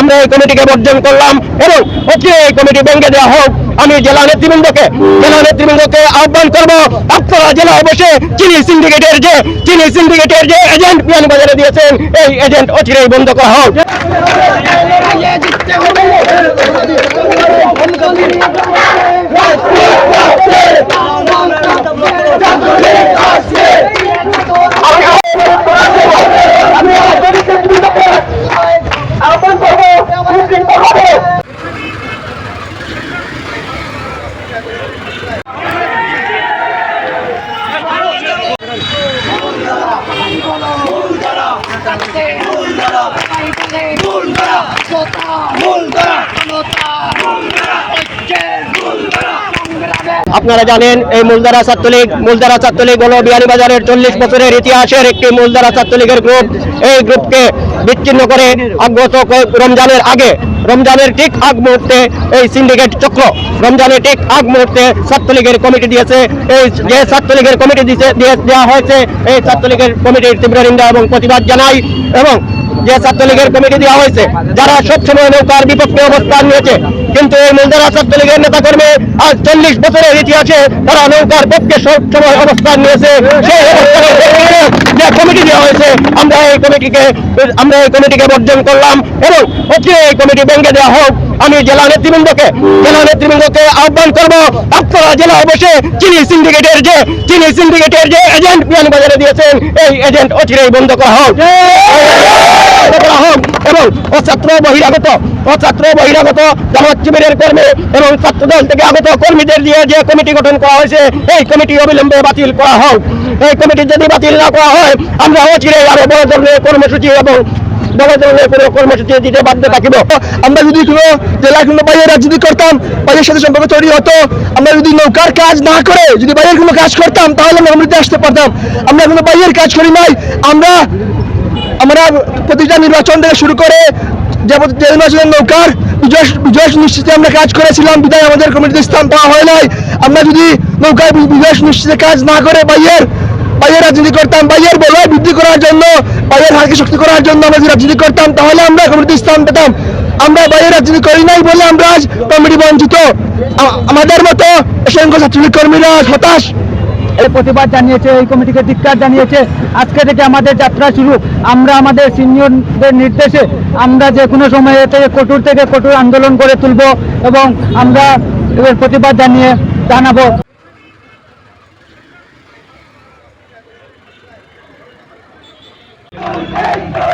আমরা এই কমিটিকে বর্জন করলাম এবং এই কমিটি ভেঙে দেওয়া হোক, আমি জেলা নেতৃবৃন্দকে জেলা নেতৃবৃন্দকে আহ্বান করব। আপনারা জেলায় বসে চিনি সিন্ডিকেটের যে চিনি সিন্ডিকেটের যে এজেন্ট পিয়ান বাজারে দিয়েছেন, এই এজেন্ট অচিরেই বন্ধ করা হোক। করো আপনারা জানেন, এই মূলধারা ছাত্রলীগ মূলধারা ছাত্রলীগ হলো বিয়ানীবাজারের চল্লিশ বছরের ইতিহাসের একটি মূলধারা ছাত্রলীগের গ্রুপ এই গ্রুপকে বিচ্ছিন্ন করে আগত রমজানের আগে, রমজানের ঠিক আগ মুহূর্তে এই সিন্ডিকেট চক্র, রমজানের ঠিক আগ মুহূর্তে ছাত্রলীগের কমিটি দিয়েছে। এই যে ছাত্রলীগের কমিটি দিয়েছে দিয়ে- দেওয়া হয়েছে, এই ছাত্রলীগের কমিটির তীব্র নিন্দা এবং প্রতিবাদ জানাই এবং যে ছাত্রলীগের কমিটি দেওয়া হয়েছে, যারা সবসময় নৌকার বিপক্ষে অবস্থান নিয়েছে, কিন্তু এই মূলধারা ছাত্রলীগের নেতা কর্মী আজ চল্লিশ বছরের ইতিহাসে তারা নৌকার পক্ষে সবসময় অবস্থান নিয়েছে। সেই অবস্থানে যে কমিটি দেওয়া হয়েছে, আমরা এই কমিটিকে, আমরা এই কমিটিকে বর্জন করলাম এবং অতি এই কমিটি ভেঙে দেওয়া হোক, আমি জেলা নেতৃবৃন্দকে জেলা নেতৃবৃন্দকে আহ্বান করব। আপনারা জেলায় বসে চিনি সিন্ডিকেটের যে, চিনি সিন্ডিকেটের যে এজেন্ট পিয়ান বাজারে দিয়েছেন, এই এজেন্ট অচিরেই বন্ধ করা হোক। করা হোক এবং অছাত্র বহিরাগত অছাত্র বহিরাগত জামাত শিবিরের কর্মী এবং ছাত্রদল থেকে আগত কর্মীদের দিয়ে যে কমিটি গঠন করা হয়েছে, এই কমিটি অবিলম্বে বাতিল করা হোক। এই কমিটি যদি বাতিল না করা হয়, আমরা অচিরে আরও বড় কর্মসূচি এবং বড় ধরনের কোনো কর্মসূচি দিতে বাধ্য থাকিব। আমরা যদি কোনো জেলায় কোনো বাইরের রাজনীতি করতাম, বাইরের সাথে সম্পর্ক তৈরি হতো, আমরা যদি নৌকার কাজ না করে যদি বাইরের কোনো কাজ করতাম, তাহলে আমরা অমৃতে আসতে পারতাম। আমরা কোনো বাইরের কাজ করি নাই। আমরা আমরা প্রতিটা নির্বাচন থেকে শুরু করে যে যে নির্বাচনের নৌকার বিজয় বিজয় নিশ্চিতে আমরা কাজ করেছিলাম, বিদায় আমাদের কমিটিতে স্থান পাওয়া হয় নাই। আমরা যদি নৌকায় বিজয় নিশ্চিতে কাজ না করে বাইরের বাইরের রাজনীতি করতাম, বাইরের বলয় বৃদ্ধি করার জন্য, বাইরের হারকে শক্তি করার জন্য আমরা যদি রাজনীতি করতাম, তাহলে আমরা কমিটিতে স্থান পেতাম। আমরা বাইরের রাজনীতি করি নাই বলে আমরা আজ কমিটি বঞ্চিত। আমাদের মতো অসংখ্য ছাত্রলীগ কর্মীরা হতাশ। এই প্রতিবাদ জানিয়েছে, এই কমিটিকে ধিক্কার জানিয়েছে। আজকে থেকে আমাদের যাত্রা শুরু। আমরা আমাদের সিনিয়রদের নির্দেশে আমরা যে কোনো সময় থেকে কঠোর থেকে কঠোর আন্দোলন করে তুলব এবং আমরা এর প্রতিবাদ জানিয়ে জানাব। Hey!